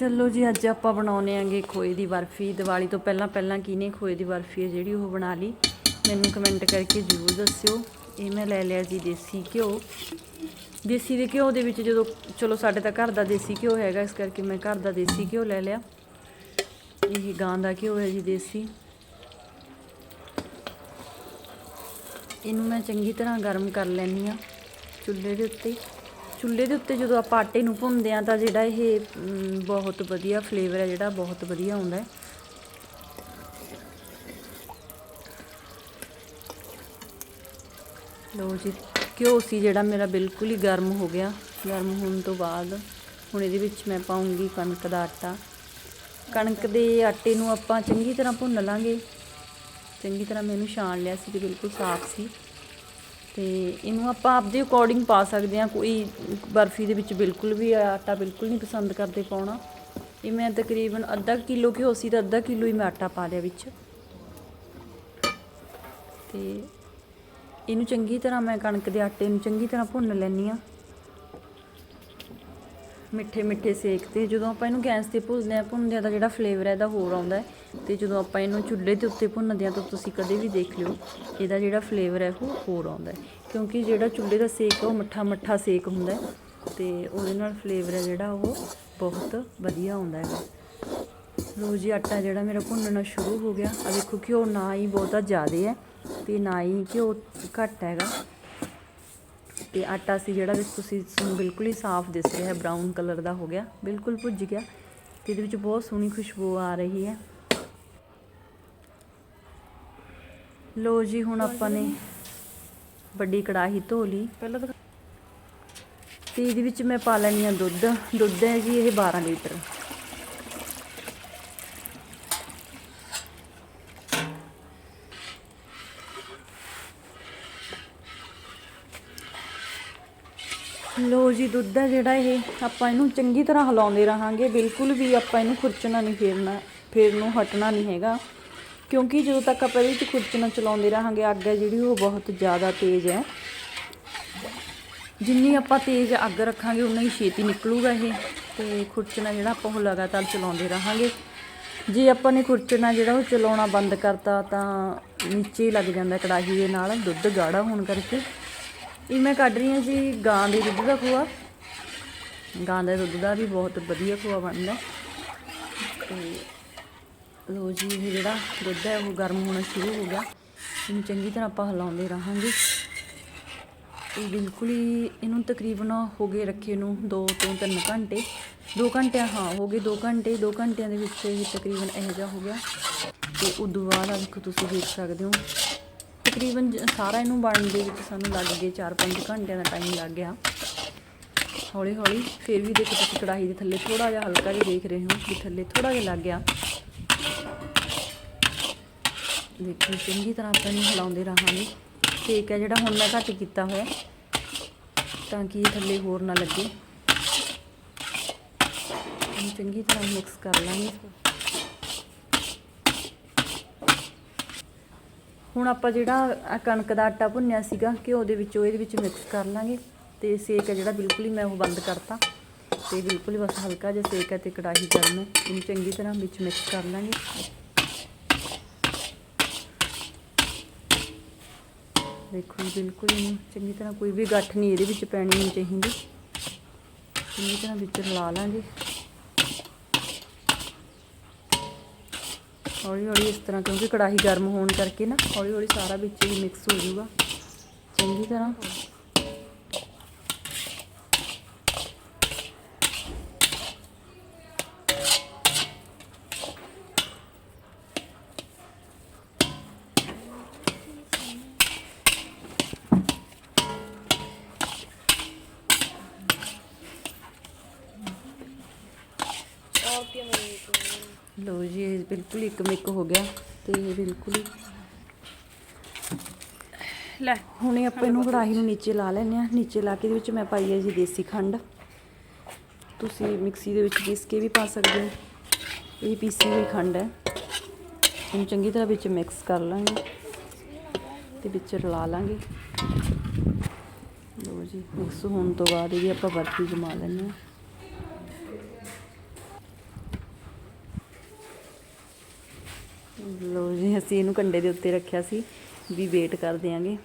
ਚਲੋ ਜੀ, ਅੱਜ ਆਪਾਂ ਬਣਾਉਨੇ ਆਂਗੇ ਖੋਏ ਦੀ ਬਰਫੀ। ਦੀਵਾਲੀ ਤੋਂ ਪਹਿਲਾਂ ਪਹਿਲਾਂ ਕਿਹਨੇ ਖੋਏ ਦੀ ਬਰਫੀ ਹੈ? ਜਿਹੜੀ ਉਹ ਬਣਾ ਲਈ। ਮੈਨੂੰ ਕਮੈਂਟ ਕਰਕੇ ਜ਼ਰੂਰ ਦੱਸਿਓ। ਇਹ ਮੈਂ ਲੈ ਲਿਆ ਜੀ ਦੇਸੀ ਘਿਓ। ਦੇਸੀ ਦੇ ਘਿਓ ਦੇ ਵਿੱਚ ਜਦੋਂ, ਚਲੋ ਸਾਡੇ ਤਾਂ ਘਰ ਦਾ ਦੇਸੀ ਘਿਓ ਹੈਗਾ, ਇਸ ਕਰਕੇ ਮੈਂ ਘਰ ਦਾ ਦੇਸੀ ਘਿਓ ਲੈ ਲਿਆ। ਇਹ ਗਾਂ ਦਾ ਘਿਓ ਹੈ ਜੀ ਦੇਸੀ। ਇਹਨੂੰ ਮੈਂ ਚੰਗੀ ਤਰ੍ਹਾਂ ਗਰਮ ਕਰ ਲੈਣੀ ਆ ਚੁੱਲ੍ਹੇ ਦੇ ਉੱਤੇ। ਚੁੱਲ੍ਹੇ ਦੇ ਉੱਤੇ ਜਦੋਂ ਆਪਾਂ ਆਟੇ ਨੂੰ ਭੁੰਨਦੇ ਆ ਤਾਂ ਜਿਹੜਾ ਇਹ ਬਹੁਤ ਵਧੀਆ ਫਲੇਵਰ ਹੈ, ਜਿਹੜਾ ਬਹੁਤ ਵਧੀਆ ਆਉਂਦਾ ਹੈ। ਲਓ ਜੀ, ਘਿਓ ਸੀ ਜਿਹੜਾ ਮੇਰਾ ਬਿਲਕੁਲ ਹੀ ਗਰਮ ਹੋ ਗਿਆ। ਗਰਮ ਹੋਣ ਤੋਂ ਬਾਅਦ ਹੁਣ ਇਹਦੇ ਵਿੱਚ ਮੈਂ ਪਾਉਂਗੀ ਕਣਕ ਦਾ ਆਟਾ। ਕਣਕ ਦੇ ਆਟੇ ਨੂੰ ਆਪਾਂ ਚੰਗੀ ਤਰ੍ਹਾਂ ਭੁੰਨ ਲਾਂਗੇ। ਚੰਗੀ ਤਰ੍ਹਾਂ ਮੈਨੂੰ ਛਾਣ ਲਿਆ ਸੀ ਤੇ ਬਿਲਕੁਲ ਸਾਫ਼ ਸੀ। ਤੇ ਇਹਨੂੰ ਆਪਾਂ ਆਪਦੇ ਅਕੋਰਡਿੰਗ ਪਾ ਸਕਦੇ ਹਾਂ। ਕੋਈ ਬਰਫੀ ਦੇ ਵਿੱਚ ਬਿਲਕੁਲ ਵੀ ਆਟਾ ਬਿਲਕੁਲ ਨਹੀਂ ਪਸੰਦ ਕਰਦੇ ਪਾਉਣਾ। ਇਹ ਮੈਂ ਤਕਰੀਬਨ ਅੱਧਾ ਕਿਲੋ ਘਿਓ ਸੀ ਤਾਂ ਅੱਧਾ ਕਿਲੋ ਹੀ ਮੈਂ ਆਟਾ ਪਾ ਲਿਆ ਵਿੱਚ। ਤੇ ਇਹਨੂੰ ਚੰਗੀ ਤਰ੍ਹਾਂ ਮੈਂ ਕਣਕ ਦੇ ਆਟੇ ਨੂੰ ਚੰਗੀ ਤਰ੍ਹਾਂ ਭੁੰਨ ਲੈਣੀ ਆ ਮਿੱਠੇ ਮਿੱਠੇ ਸੇਕ ਤੇ ਜਦੋਂ ਆਪਾਂ ਇਹਨੂੰ ਗੈਸ ਤੇ ਭੁੰਨਦੇ ਆ ਭੁੰਨਦੇ ਆ ਤਾਂ ਜਿਹੜਾ ਫਲੇਵਰ ਹੈ, ਇਹਦਾ ਹੋਰ ਆਉਂਦਾ ਹੈ। ਤੇ ਜਦੋਂ ਆਪਾਂ ਇਹਨੂੰ ਚੁੱਲ੍ਹੇ ਦੇ ਉੱਤੇ ਭੁੰਨਦੇ ਆ ਤਾਂ ਤੁਸੀਂ ਕਦੇ ਵੀ ਦੇਖ ਲਿਓ, ਇਹਦਾ ਜਿਹੜਾ ਫਲੇਵਰ ਹੈ, ਉਹ ਹੋਰ ਆਉਂਦਾ ਕਿਉਂਕਿ ਜਿਹੜਾ ਚੁੱਲ੍ਹੇ ਦਾ ਸੇਕ ਹੈ, ਉਹ ਮੱਠਾ ਮੱਠਾ ਸੇਕ ਹੁੰਦਾ ਹੈ ਤੇ ਉਹਦੇ ਨਾਲ ਫਲੇਵਰ ਹੈ ਜਿਹੜਾ, ਉਹ ਬਹੁਤ ਵਧੀਆ ਆਉਂਦਾ ਹੈਗਾ। ਲੋ ਜੀ, ਆਟਾ ਜਿਹੜਾ ਮੇਰਾ ਭੁੰਨਣਾ ਸ਼ੁਰੂ ਹੋ ਗਿਆ। ਆ ਦੇਖੋ ਘਿਓ ਨਾ ਹੀ ਬਹੁਤਾ ਜ਼ਿਆਦਾ ਹੈ ਤੇ ਨਾ ਹੀ ਘਿਓ ਘੱਟ ਹੈਗਾ। ਤੇ ਆਟਾ ਸੀ ਜਿਹੜਾ ਵਿੱਚ ਤੁਸੀਂ ਤੁਹਾਨੂੰ ਬਿਲਕੁਲ ਹੀ ਸਾਫ਼ ਦਿਸ ਰਿਹਾ ਹੈ ਬਰਾਊਨ ਕਲਰ ਦਾ ਹੋ ਗਿਆ ਬਿਲਕੁਲ ਭੁੱਜ ਗਿਆ ਤੇ ਇਹਦੇ ਵਿੱਚ ਬਹੁਤ ਸੋਹਣੀ ਖੁਸ਼ਬੂ ਆ ਰਹੀ ਹੈ। ਲੋ ਜੀ ਹੁਣ ਆਪਾਂ ਨੇ ਵੱਡੀ ਕੜਾਹੀ ਧੋ ਲਈ। ਪਹਿਲਾਂ ਤਾਂ ਤੇ ਇਹਦੇ ਵਿੱਚ ਮੈਂ ਪਾ ਲੈਣੀ ਆ ਦੁੱਧ ਦੁੱਧ ਹੈ ਜੀ ਇਹ 12 ਲੀਟਰ। ਲੋ ਜੀ, ਦੁੱਧ ਹੈ ਜਿਹੜਾ ਇਹ। ਆਪਾਂ ਇਹਨੂੰ ਚੰਗੀ ਤਰ੍ਹਾਂ ਹਿਲਾਉਂਦੇ ਰਹਾਂਗੇ। ਬਿਲਕੁਲ ਵੀ ਆਪਾਂ ਇਹਨੂੰ ਖੁਰਚਣਾ ਨਹੀਂ ਫੇਰਨਾ ਫੇਰ ਨੂੰ ਹਟਣਾ ਨਹੀਂ ਹੈਗਾ। ਕਿਉਂਕਿ ਜਦੋਂ ਤੱਕ ਆਪਾਂ ਇਹਦੇ ਵਿੱਚ ਖੁਰਚਣਾ ਚਲਾਉਂਦੇ ਰਹਾਂਗੇ, ਅੱਗ ਹੈ ਜਿਹੜੀ, ਉਹ ਬਹੁਤ ਜ਼ਿਆਦਾ ਤੇਜ਼ ਹੈ। ਜਿੰਨੀ ਆਪਾਂ ਤੇਜ਼ ਅੱਗ ਰੱਖਾਂਗੇ, ਉਨਾ ਹੀ ਛੇਤੀ ਨਿਕਲੂਗਾ ਇਹ। ਤੇ ਖੁਰਚਣਾ ਜਿਹੜਾ, ਆਪਾਂ ਉਹ ਲਗਾਤਾਰ ਚਲਾਉਂਦੇ ਰਹਾਂਗੇ। ਜੇ ਆਪਾਂ ਨੇ ਖੁਰਚਣਾ ਜਿਹੜਾ, ਉਹ ਚਲਾਉਣਾ ਬੰਦ ਕਰਤਾ, ਤਾਂ ਨੀਚੇ ਲੱਗ ਜਾਂਦਾ ਕੜਾਹੀ ਦੇ ਨਾਲ। ਦੁੱਧ ਗਾੜਾ ਹੋਣ ਕਰਕੇ। ਇਹ ਮੈਂ ਕੱਢ ਰਹੀ ਹਾਂ ਜੀ ਗਾਂ ਦੇ ਦੁੱਧ ਦਾ ਖੋਆ। ਗਾਂ ਦੇ ਦੁੱਧ ਦਾ ਵੀ ਬਹੁਤ ਵਧੀਆ ਖੋਆ ਬਣਦਾ। ਤੇ ਲੋ ਜੀ, ਇਹ ਜਿਹੜਾ ਦੁੱਧ ਹੈ, ਉਹ ਗਰਮ ਹੋਣਾ ਸ਼ੁਰੂ ਹੋ ਗਿਆ। ਇਹਨੂੰ ਚੰਗੀ ਤਰ੍ਹਾਂ ਆਪਾਂ ਹਿਲਾਉਂਦੇ ਰਹਾਂਗੇ। ਇਹ ਬਿਲਕੁਲ ਹੀ ਇਹਨੂੰ ਤਕਰੀਬਨ ਹੋ ਗਏ ਰੱਖੇ ਨੂੰ 2 ਤੋਂ 3 ਘੰਟੇ। 2 ਘੰਟੇ ਹਾਂ, ਹੋ ਗਏ 2 ਘੰਟੇ। 2 ਘੰਟਿਆਂ ਦੇ ਵਿੱਚ ਇਹ ਤਕਰੀਬਨ ਇਹੋ ਜਿਹਾ ਹੋ ਗਿਆ। ਤੇ ਉਦੋਂ ਬਾਅਦ ਆ ਦੇਖੋ, ਤੁਸੀਂ ਦੇਖ ਸਕਦੇ ਹੋ ਤਕਰੀਬਨ ਸਾਰਾ ਇਹਨੂੰ ਬਣਨ ਦੇ ਵਿੱਚ ਸਾਨੂੰ ਲੱਗ ਗਏ 4-5 ਘੰਟਿਆਂ ਦਾ ਟਾਈਮ ਲੱਗ ਗਿਆ। ਹੌਲੀ ਹੌਲੀ ਫਿਰ ਵੀ ਦੇਖੋ ਤੁਸੀਂ ਕੜਾਹੀ ਦੇ ਥੱਲੇ ਥੋੜਾ ਜਿਹਾ ਹਲਕਾ ਜਿਹਾ ਦੇਖ ਰਹੇ ਹੋ ਕਿ ਥੱਲੇ ਥੋੜਾ ਜਿਹਾ ਲੱਗ ਗਿਆ। ਦੇਖੋ ਚੰਗੀ ਤਰ੍ਹਾਂ ਆਪਾਂ ਇਹਨੂੰ ਹਿਲਾਉਂਦੇ ਰਹਾਂਗੇ। ਕੇਕ ਹੈ ਜਿਹੜਾ ਹੁਣ ਮੈਂ ਘੱਟ ਕੀਤਾ ਹੋਇਆ, ਤਾਂ ਕਿ ਥੱਲੇ ਹੋਰ ਨਾ ਲੱਗੇ। ਚੰਗੀ ਤਰ੍ਹਾਂ ਮਿਕਸ ਕਰ ਲਾਂਗੇ। ਹੁਣ ਆਪਾਂ ਜਿਹੜਾ ਆਹ ਕਣਕ ਦਾ ਆਟਾ ਭੁੰਨਿਆ ਸੀਗਾ ਘਿਓ ਦੇ ਵਿੱਚ ਉਹ ਇਹਦੇ ਵਿੱਚ ਮਿਕਸ ਕਰ ਲਾਂਗੇ ਤੇ ਸੇਕ ਹੈ ਜਿਹੜਾ ਬਿਲਕੁਲ ਹੀ ਮੈਂ ਉਹ ਬੰਦ ਕਰਤਾ। ਤੇ ਬਿਲਕੁਲ ਹੀ ਬਸ ਹਲਕਾ ਜਿਹਾ ਸੇਕ ਹੈ ਤੇ ਕੜਾਹੀ ਗਰਮ ਹੈ ਇਹਨੂੰ ਚੰਗੀ ਤਰ੍ਹਾਂ ਵਿੱਚ ਮਿਕਸ ਕਰ ਲਾਂਗੇ। ਦੇਖੋ ਬਿਲਕੁਲ ਇਹਨੂੰ ਚੰਗੀ ਤਰ੍ਹਾਂ ਕੋਈ ਵੀ ਗੱਠ ਨਹੀਂ ਇਹਦੇ ਵਿੱਚ ਪੈਣੀ ਨਹੀਂ ਚਾਹੀਦੀ। ਚੰਗੀ ਤਰ੍ਹਾਂ ਵਿੱਚ ਰਲਾ ਲਾਂਗੇ। ਹੌਲੀ ਹੌਲੀ ਇਸ ਤਰ੍ਹਾਂ, ਕਿਉਂਕਿ ਕੜਾਹੀ ਗਰਮ ਹੋਣ ਕਰਕੇ ਨਾ ਹੌਲੀ ਹੌਲੀ ਸਾਰਾ ਵਿੱਚ ਹੀ ਮਿਕਸ ਹੋ ਜਾਊਗਾ। ਚੰਗੀ ਤਰ੍ਹਾਂ। ਲੋ ਬਿਲਕੁਲ ਇੱਕ ਮਿੱਕ ਹੋ ਗਿਆ ਤੇ ਬਿਲਕੁਲ ਲੈ, ਹੁਣੇ ਆਪਾਂ ਇਹਨੂੰ ਕੜਾਹੀ ਨੂੰ ਨੀਚੇ ਲਾ ਲੈਂਦੇ ਆ ਨੀਚੇ ਲਾ ਕੇ ਇਹਦੇ ਵਿੱਚ ਮੈਂ ਪਾਈ ਹੈ ਜੀ ਦੇਸੀ ਖੰਡ। ਤੁਸੀਂ ਮਿਕਸੀ ਦੇ ਵਿੱਚ ਪੀਸ ਕੇ ਵੀ ਪਾ ਸਕਦੇ ਹੋ। ਇਹ ਪੀਸੀ ਹੋਈ ਖੰਡ ਹੈ। ਇਹਨੂੰ ਚੰਗੀ ਤਰ੍ਹਾਂ ਵਿੱਚ ਮਿਕਸ ਕਰ ਲਾਂਗੇ ਤੇ ਵਿੱਚ ਰਲਾ ਲਾਂਗੇ। ਲੋ ਜੀ ਮਿਕਸ ਹੋਣ ਤੋਂ ਬਾਅਦ ਇਹਦੀ ਆਪਾਂ ਬਰਫੀ ਜਮਾ ਲੈਂਦੇ ਹਾਂ। ਅਸੀਂ ਇਹਨੂੰ ਕੰਡੇ ਦੇ ਉੱਤੇ ਰੱਖਿਆ ਸੀ ਵੀ ਵੇਟ ਕਰ ਦਿਆਂਗੇ।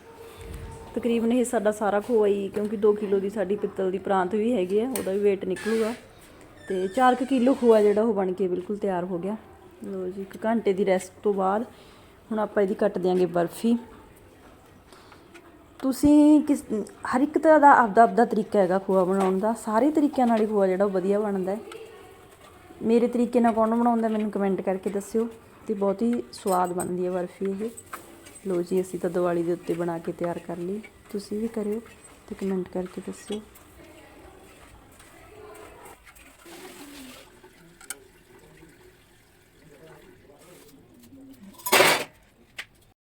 ਤਕਰੀਬਨ ਇਹ ਸਾਡਾ ਸਾਰਾ ਖੋਆ ਹੀ, ਕਿਉਂਕਿ 2 ਕਿਲੋ ਦੀ ਸਾਡੀ ਪਿੱਤਲ ਦੀ ਪ੍ਰਾਂਤ ਵੀ ਹੈਗੀ ਆ, ਉਹਦਾ ਵੀ ਵੇਟ ਨਿਕਲੂਗਾ। ਤੇ 4 ਕਿਲੋ ਖੋਆ ਜਿਹੜਾ ਉਹ ਬਣ ਕੇ ਬਿਲਕੁਲ ਤਿਆਰ ਹੋ ਗਿਆ। ਲੋ ਜੀ, ਇੱਕ ਘੰਟੇ ਦੀ ਰੈਸਟ ਤੋਂ ਬਾਅਦ ਹੁਣ ਆਪਾਂ ਇਹਦੀ ਕੱਟ ਦਿਆਂਗੇ ਬਰਫੀ। ਤੁਸੀਂ ਕਿਸ, ਹਰ ਇੱਕ ਤਰ੍ਹਾਂ ਦਾ ਆਪਦਾ ਆਪਦਾ ਤਰੀਕਾ ਹੈਗਾ ਖੋਆ ਬਣਾਉਣ ਦਾ। ਸਾਰੇ ਤਰੀਕਿਆਂ ਨਾਲ ਹੀ ਖੋਆ ਜਿਹੜਾ ਉਹ ਵਧੀਆ ਬਣਦਾ ਹੈ। ਮੇਰੇ ਤਰੀਕੇ ਨਾਲ ਕੌਣ ਬਣਾਉਂਦਾ ਮੈਨੂੰ ਕਮੈਂਟ ਕਰਕੇ ਦੱਸਿਓ। ਤੇ ਬਹੁਤ ਹੀ ਸਵਾਦ ਬਣਦੀ ਹੈ ਬਰਫੀ ਇਹ। ਲੋ ਜੀ, ਅਸੀਂ ਤਾਂ ਦੀਵਾਲੀ ਦੇ ਉੱਤੇ ਬਣਾ ਕੇ ਤਿਆਰ ਕਰ ਲਈ। ਤੁਸੀਂ ਵੀ ਕਰਿਓ ਤੇ ਕਮੈਂਟ ਕਰਕੇ ਦੱਸਿਓ।